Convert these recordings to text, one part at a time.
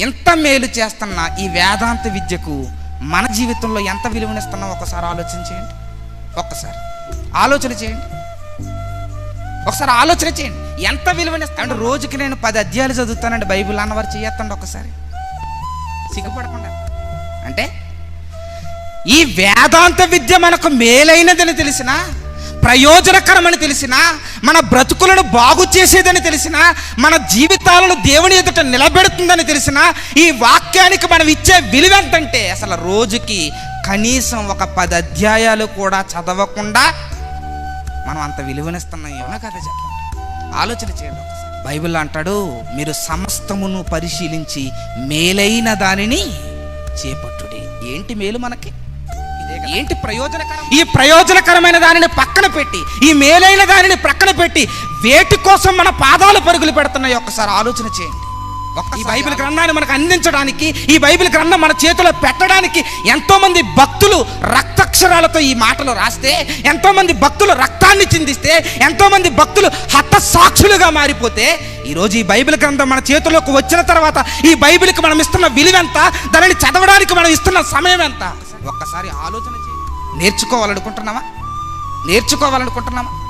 ఎంత మేలు చేస్తున్న ఈ వేదాంత విద్యకు మన జీవితంలో ఎంత విలువనిస్తున్నాం ఒకసారి ఆలోచన చేయండి. ఒక్కసారి. ఆలోచన చేయండి. ఒకసారి ఆలోచన చేయండి. ఎంత విలువనిస్తా అంటే రోజుకి నేను పది అధ్యాయాలు చదువుతానండి. బైబిల్ అన్నవారు చేయొత్తండి ఒకసారి. సిగ్గుపడకుండా. అంటే ఈ వేదాంత విద్య మనకు మేలైనదని తెలిసినా ప్రయోజనకరమని తెలిసిన మన బ్రతుకులను బాగు చేసేదని తెలిసిన మన జీవితాలను దేవుని ఎదుట నిలబెడుతుందని తెలిసిన ఈ వాక్యానికి మనం ఇచ్చే విలువ ఎంతంటే అసలు రోజుకి కనీసం ఒక పది అధ్యాయాలు కూడా చదవకుండా మనం అంత విలువనిస్తున్నాం. ఏమన్నా కదా చెప్పండి. ఆలోచన చేయండి బైబిల్ అంటాడు మీరు సమస్తమును పరిశీలించి మేలైన దానిని చేపట్టుడి. ఏంటి మేలు మనకి? ఏంటి ప్రయోజనకరం? ఈ ప్రయోజనకరమైన దానిని పక్కన పెట్టి ఈ మేలైన దానిని ప్రక్కన పెట్టి వేటి కోసం మన పాదాలు పరుగులు పెడుతున్నాయి. ఒక్కసారి ఆలోచన చేయండి. ఈ బైబిల్ గ్రంథాన్ని మనకు అందించడానికి ఈ బైబిల్ గ్రంథం మన చేతిలో పెట్టడానికి ఎంతో మంది భక్తులు రక్తక్షరాలతో ఈ మాటలు రాస్తే ఎంతో మంది భక్తులు రక్తాన్ని చిందిస్తే ఎంతో మంది భక్తులు హతసాక్షులుగా మారిపోతే ఈరోజు ఈ బైబిల్ గ్రంథం మన చేతిలోకి వచ్చిన తర్వాత ఈ బైబిల్కి మనం ఇస్తున్న విలువ ఎంత దానిని చదవడానికి మనం ఇస్తున్న సమయం ఎంత? ఒక్కసారి ఆలోచన చేయండి నేర్చుకోవాలనుకుంటున్నామా నేర్చుకోవాలనుకుంటున్నామా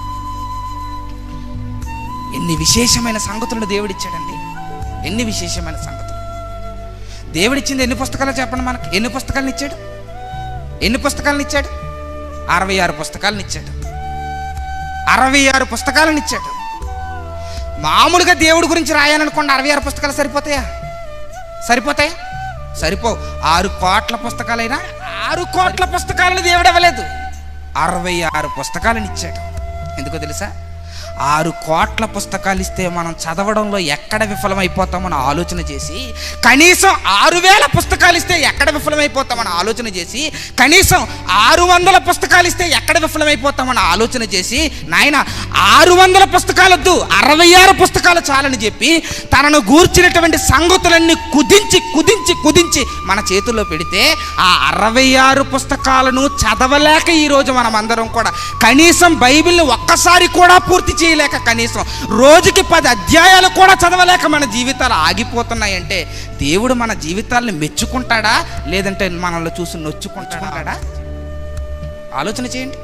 ఎన్ని విశేషమైన సంగతులను దేవుడిచ్చాడండి. ఎన్ని విశేషమైన సంగతులు. దేవుడిచ్చింది ఎన్ని పుస్తకాలు చెప్పండి మనకి? ఎన్ని పుస్తకాలను ఇచ్చాడు? ఎన్ని పుస్తకాలను ఇచ్చాడు? అరవై ఆరు పుస్తకాలను ఇచ్చాడు. అరవై ఆరు పుస్తకాలను ఇచ్చాడు. మామూలుగా దేవుడి గురించి రాయాలనుకోండి అరవై ఆరు పుస్తకాలు సరిపోతాయా? సరిపోతాయా? సరిపో ఆరు కోట్ల పుస్తకాలైనా ఆరు కోట్ల పుస్తకాలను దేవుడు ఇవ్వలేదు. అరవై ఆరు పుస్తకాలను ఇచ్చాడు. ఎందుకో తెలుసా? ఆరు కోట్ల పుస్తకాలు ఇస్తే మనం చదవడంలో ఎక్కడ విఫలమైపోతామని ఆలోచన చేసి కనీసం ఆరు వేల పుస్తకాలు ఇస్తే ఎక్కడ విఫలమైపోతామని ఆలోచన చేసి కనీసం ఆరు వందల పుస్తకాలు ఇస్తే ఎక్కడ విఫలమైపోతామని ఆలోచన చేసి నాయన ఆరు వందల పుస్తకాలొద్దు అరవై ఆరు పుస్తకాలు చాలని చెప్పి తనను గూర్చినటువంటి సంగతులన్నీ కుదించి కుదించి కుదించి మన చేతుల్లో పెడితే ఆ అరవై ఆరు పుస్తకాలను చదవలేక ఈరోజు మనం అందరం కూడా కనీసం బైబిల్ని ఒక్కసారి కూడా పూర్తి చేయలేక కనీసం రోజుకి పది అధ్యాయాలు కూడా చదవలేక మన జీవితాలు ఆగిపోతున్నాయంటే దేవుడు మన జీవితాలను మెచ్చుకుంటాడా? లేదంటే మనల్ని చూసి నొచ్చుకుంటాడా? ఆలోచన చేయండి.